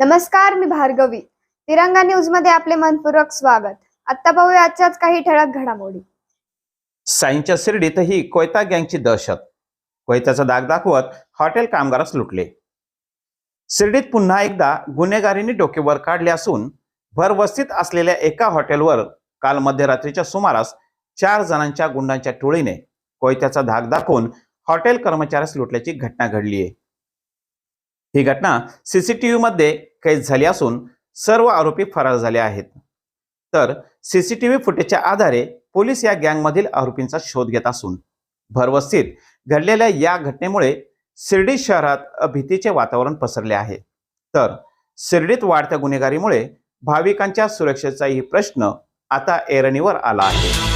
नमस्कार मी भार्गवी. तिरंगा न्यूजमध्ये आपले मनपूर्वक स्वागत. आता पाहूया आजच्याच काही ठळक घडामोडी. साईंच्या शिर्डीतही कोयता गँगची दहशत. कोयत्याचा दाग दाखवत हॉटेल कामगारास लुटले. शिर्डीत पुन्हा एकदा गुन्हेगारीने डोकेवर काढले असून भरवस्तीत असलेल्या एका हॉटेलवर काल मध्यरात्रीच्या सुमारास चार जणांच्या गुंडांच्या टोळीने कोयत्याचा धाक दाखवून हॉटेल कर्मचाऱ्यास लुटल्याची घटना घडली आहे ही घटना सीसीटीव्हीमध्ये कैद झाली असून सर्व आरोपी फरार झाले आहेत. तर सीसीटीव्ही फुटेजच्या आधारे पोलीस या गँगमधील आरोपींचा शोध घेत असून भरवस्तीत घडलेल्या या घटनेमुळे शिर्डी शहरात भीतीचे वातावरण पसरले आहे. तर शिर्डीत वाढत्या गुन्हेगारीमुळे भाविकांच्या सुरक्षेचाही प्रश्न आता ऐरणीवर आला आहे.